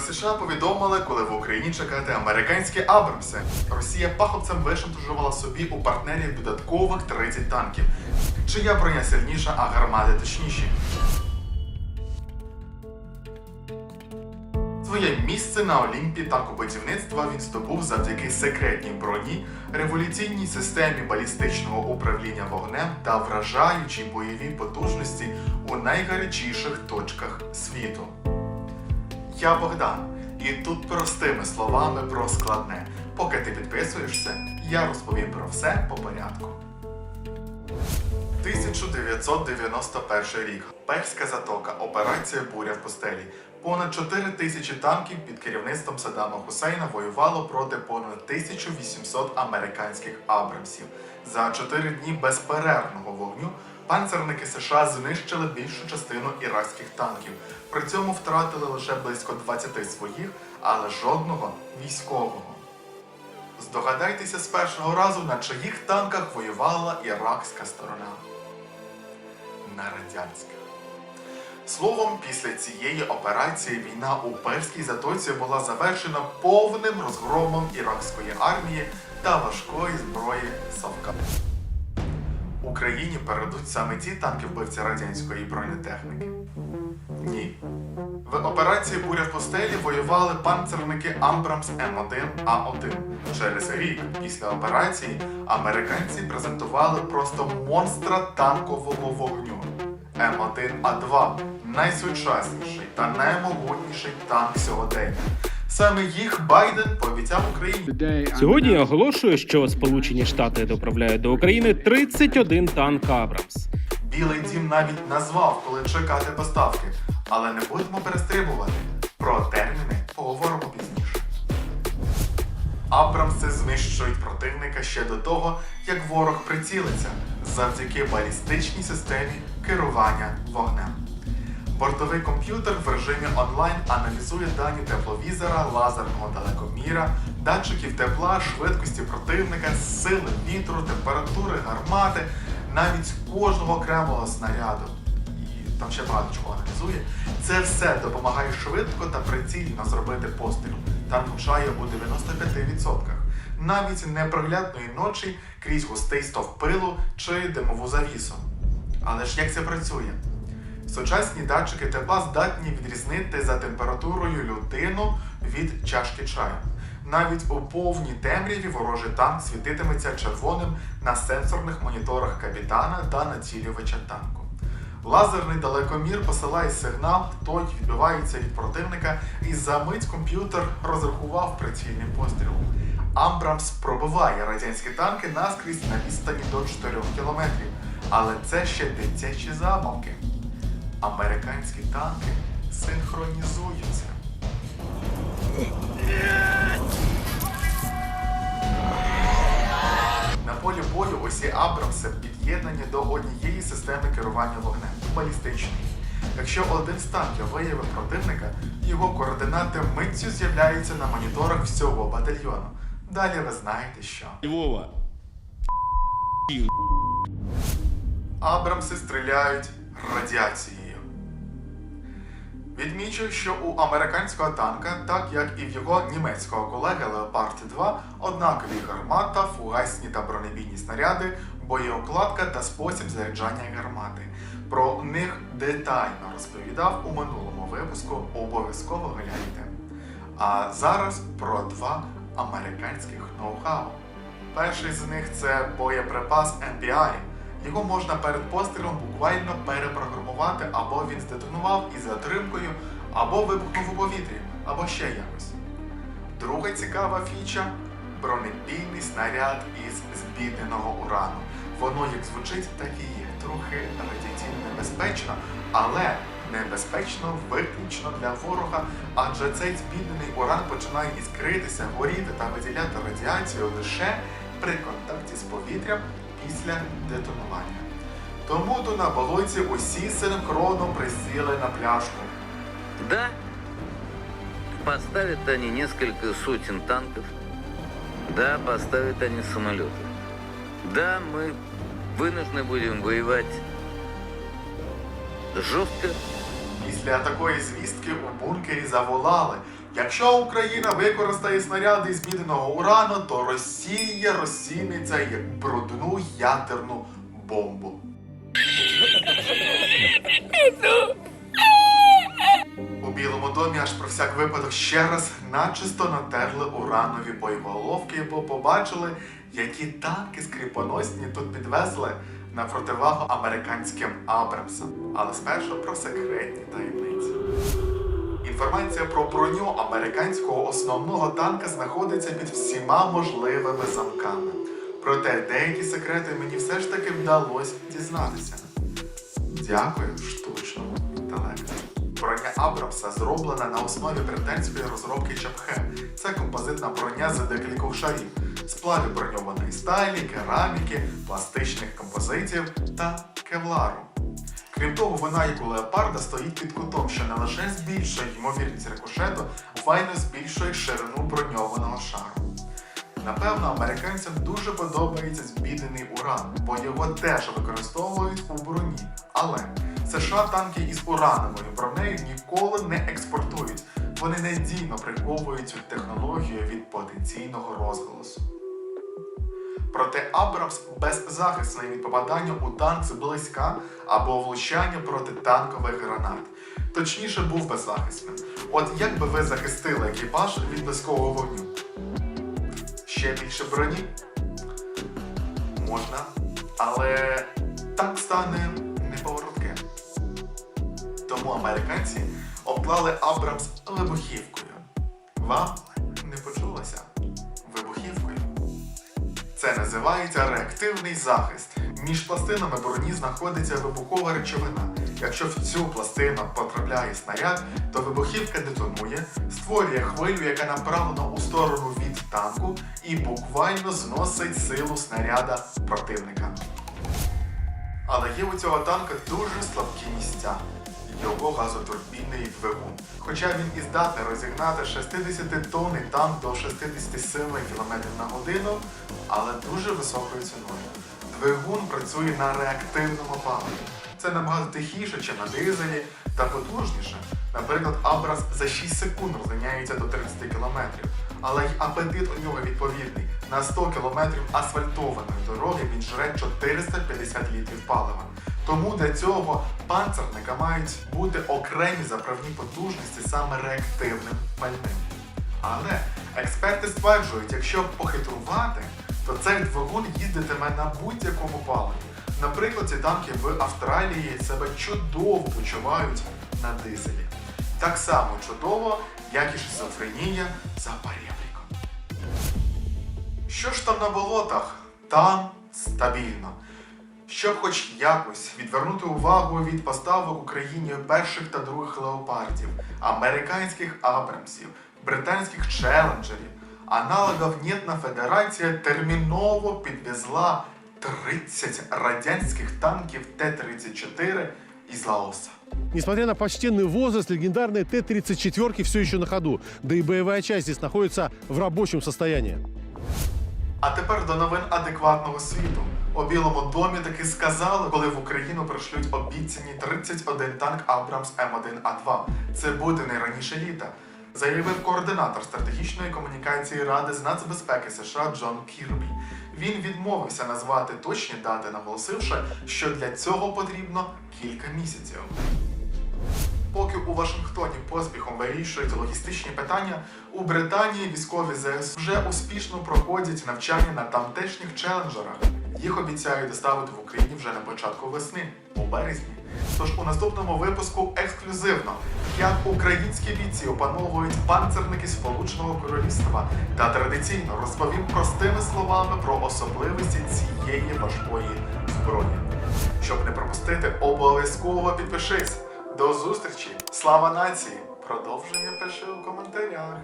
США повідомили, коли в Україні чекати американські Абрамси. Росія паховцем вишантажувала собі у партнерів додаткових 30 танків. Чия броня сильніша, а гармати точніші. Своє місце на Олімпі танкобудівництва він здобув завдяки секретній броні, революційній системі балістичного управління вогнем та вражаючій бойовій потужності у найгарячіших точках світу. Я Богдан, і тут простими словами про складне. Поки ти підписуєшся, я розповім про все по порядку. 1991 рік. Перська затока. Операція Буря в пустелі. Понад 4 тисячі танків під керівництвом Саддама Хусейна воювало проти понад 1800 американських Абрамсів. За 4 дні безперервного вогню панцерники США знищили більшу частину іракських танків. При цьому втратили лише близько 20 своїх, але жодного військового. Здогадайтеся з першого разу, на чиїх танках воювала іракська сторона. На радянських. Словом, після цієї операції війна у Перській затоці була завершена повним розгромом іракської армії та важкої зброї Совка. Україні передуть саме ці танки вбивці радянської бронетехніки? Ні. В операції Буря в пустелі воювали панцерники Амбрамс М1А1. Через рік після операції американці презентували просто монстра танкового вогню М1А2 найсучасніший та наймогутніший танк сьогодення. Саме їх Байден пообіцяв Україні. Сьогодні я оголошую, що Сполучені Штати доправляють до України 31 танк Абрамс. Білий дім навіть назвав, коли чекати поставки. Але не будемо перестрибувати. Про терміни поговоримо пізніше. Абрамси знищують противника ще до того, як ворог прицілиться завдяки балістичній системі керування вогнем. Бортовий комп'ютер в режимі онлайн аналізує дані тепловізора, лазерного далекоміра, датчиків тепла, швидкості противника, сили вітру, температури гармати, навіть кожного окремого снаряду. І там ще багато чого аналізує. Це все допомагає швидко та прицільно зробити постріл. Там влучає у 95%. Навіть непроглядної ночі крізь густий стовп пилу чи димову завісу. Але ж як це працює? Сучасні датчики тепла здатні відрізнити за температурою людину від чашки чаю. Навіть у повній темряві ворожий танк світитиметься червоним на сенсорних моніторах капітана та націлювача танку. Лазерний далекомір посилає сигнал, той відбивається від противника, і за мить комп'ютер розрахував прицільний постріл. Амбрамс пробиває радянські танки наскрізь на відстані до 4 кілометрів, але це ще дитячі забавки. Американські танки синхронізуються. На полі бою усі Абрамси під'єднані до однієї системи керування вогнем балістичної. Якщо один з танків виявив противника, його координати миттю з'являються на моніторах всього батальйону. Далі ви знаєте що. Львова. Абрамси стріляють радіацією. Відмічу, що у американського танка, так як і в його німецького колеги Leopard 2, однакові гармата, фугасні та бронебійні снаряди, боєукладка та спосіб заряджання гармати. Про них детально розповідав у минулому випуску. Обов'язково гляньте. А зараз про два американських ноу-хау. Перший з них це боєприпас MPI. Його можна перед пострілом буквально перепрограмувати, або він здетонував із затримкою, або вибухнув у повітрі, або ще якось. Друга цікава фіча бронебійний снаряд із збідненого урану. Воно як звучить, так і є. Трохи радіаційно небезпечно, але небезпечно виключно для ворога, адже цей збіднений уран починає іскритися, горіти та виділяти радіацію лише при контакті з повітрям після детонування. Тому то на болоті усі синхронно присіли на пляшку. Да, поставят они несколько сотен танков. Да, поставят они самолеты. Да, мы вынуждены будем воевать жестко, Після такої звістки у бункері заволали. Якщо Україна використає снаряди з мідного урану, то Росія розціниться як брудну ядерну бомбу. У Білому домі аж про всяк випадок ще раз начисто натерли уранові боєголовки, бо побачили, які танки скріпоносні тут підвезли на противагу американським Абрамсам. Але спершу про секретні таємниці. Інформація про броню американського основного танка знаходиться під всіма можливими замками. Проте деякі секрети мені все ж таки вдалося дізнатися. Дякую штучному інтелекту. Броня Абрамса зроблена на основі британської розробки Чапхе. Це композитна броня з декількох шарів, сплавів броньованої сталі, кераміки, пластичних композитів та кевлару. Крім того, вона, як у леопарда, стоїть під кутом, що не лише збільшує ймовірність рикошету, не збільшує ширину броньованого шару. Напевно, американцям дуже подобається збідений уран, бо його теж використовують у броні. Але США танки із урановою бронею ніколи не експортують. Вони надійно приховують цю технологію від потенційного розголосу. Проте Абрамс беззахисний від попадання у танк зблизька або влучання протитанкових гранат. Точніше, був беззахисним. От як би ви захистили екіпаж від близького вогню? Ще більше броні? Можна, але танк стане неповоротке. Тому американці обклали Абрамс вибухівкою. Вам називається реактивний захист. Між пластинами броні знаходиться вибухова речовина. Якщо в цю пластину потрапляє снаряд, то вибухівка детонує, створює хвилю, яка направлена у сторону від танку і буквально зносить силу снаряда противника. Але є у цього танка дуже слабкі місця. Його газотурбінний двигун. Хоча він і здатний розігнати 60-тонний танк до 67 км на годину, але дуже високою ціною. Двигун працює на реактивному паливі. Це набагато тихіше, ніж на дизелі, та потужніше. Наприклад, Абрас за 6 секунд розганяється до 30 км. Але й апетит у нього відповідний. На 100 км асфальтованої дороги він жре 450 літрів палива. Тому для цього панцерника мають бути окремі заправні потужності саме реактивним пальним. Але експерти стверджують, якщо похитрувати, то цей двигун їздитиме на будь-якому паливі. Наприклад, ці танки в Австралії себе чудово почувають на дизелі. Так само чудово, як і шизофренія за перебріком. Що ж там на болотах? Там стабільно. Щоб хоч якось відвернути увагу від поставок Україні перших та других леопардів, американських Абрамсів, британських челенджерів, аналогов Нєтна Федерація терміново підвезла 30 радянських танків Т-34 із Лаоса. Несмотря на почтенный возраст, легендарные Т-34 все еще на ходу. Да и боевая часть здесь находится в рабочем состоянии. А тепер до новин адекватного світу. У Білому домі таки сказали, коли в Україну пришлють обіцяні 31 танк Абрамс М1А2. Це буде не раніше літа. Заявив координатор стратегічної комунікації Ради з нацбезпеки США Джон Кірбі. Він відмовився назвати точні дати, наголосивши, що для цього потрібно кілька місяців. Поки у Вашингтоні поспіхом вирішують логістичні питання, у Британії військові ЗС вже успішно проходять навчання на тамтешніх челенджерах. Їх обіцяють доставити в Україні вже на початку весни, у березні. Тож у наступному випуску ексклюзивно, як українські бійці опановують панцерники Сполученого Королівства та традиційно розповім простими словами про особливості цієї важкої зброї. Щоб не пропустити, обов'язково підпишись. До зустрічі! Слава нації! Продовження пиши у коментарях.